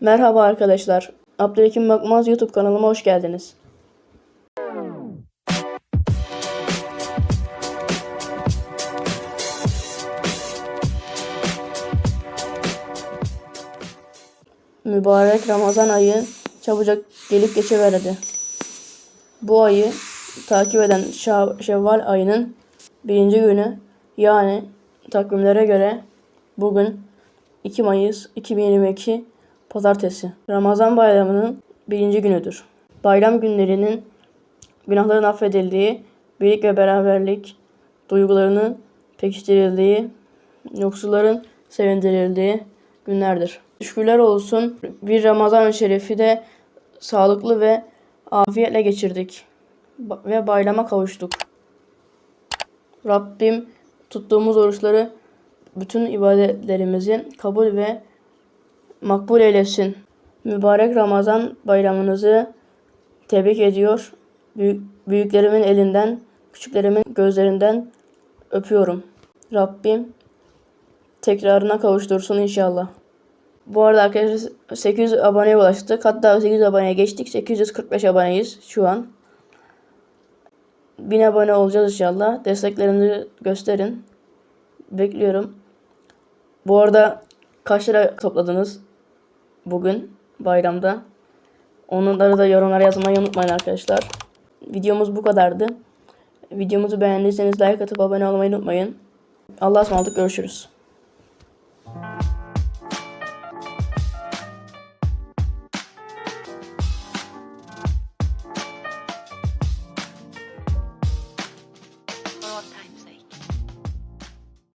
Merhaba arkadaşlar. Abdülhakim Bakmaz YouTube kanalıma hoş geldiniz. Mübarek Ramazan ayı çabucak gelip geçiverdi. Bu ayı takip eden Şevval ayının birinci günü yani takvimlere göre bugün 2 Mayıs 2022 Pazartesi. Ramazan bayramının birinci günüdür. Bayram günlerinin günahların affedildiği, birlik ve beraberlik duygularının pekiştirildiği, yoksulların sevindirildiği günlerdir. Şükürler olsun bir Ramazan-ı de sağlıklı ve afiyetle geçirdik ve bayrama kavuştuk. Rabbim tuttuğumuz oruçları bütün ibadetlerimizi kabul ve makbul eylesin. Mübarek Ramazan bayramınızı tebrik ediyor. Büyük, büyüklerimin elinden, küçüklerimin gözlerinden öpüyorum. Rabbim tekrarına kavuştursun inşallah. Bu arada arkadaşlar 800 aboneye ulaştık. Hatta 800 aboneye geçtik. 845 aboneyiz şu an. 1000 abone olacağız inşallah. Desteklerinizi gösterin. Bekliyorum. Bu arada kaç lira topladınız bugün bayramda? Onları da yorumlara yazmayı unutmayın arkadaşlar. Videomuz bu kadardı. Videomuzu beğendiyseniz like atıp abone olmayı unutmayın. Allah'a ısmarladık görüşürüz.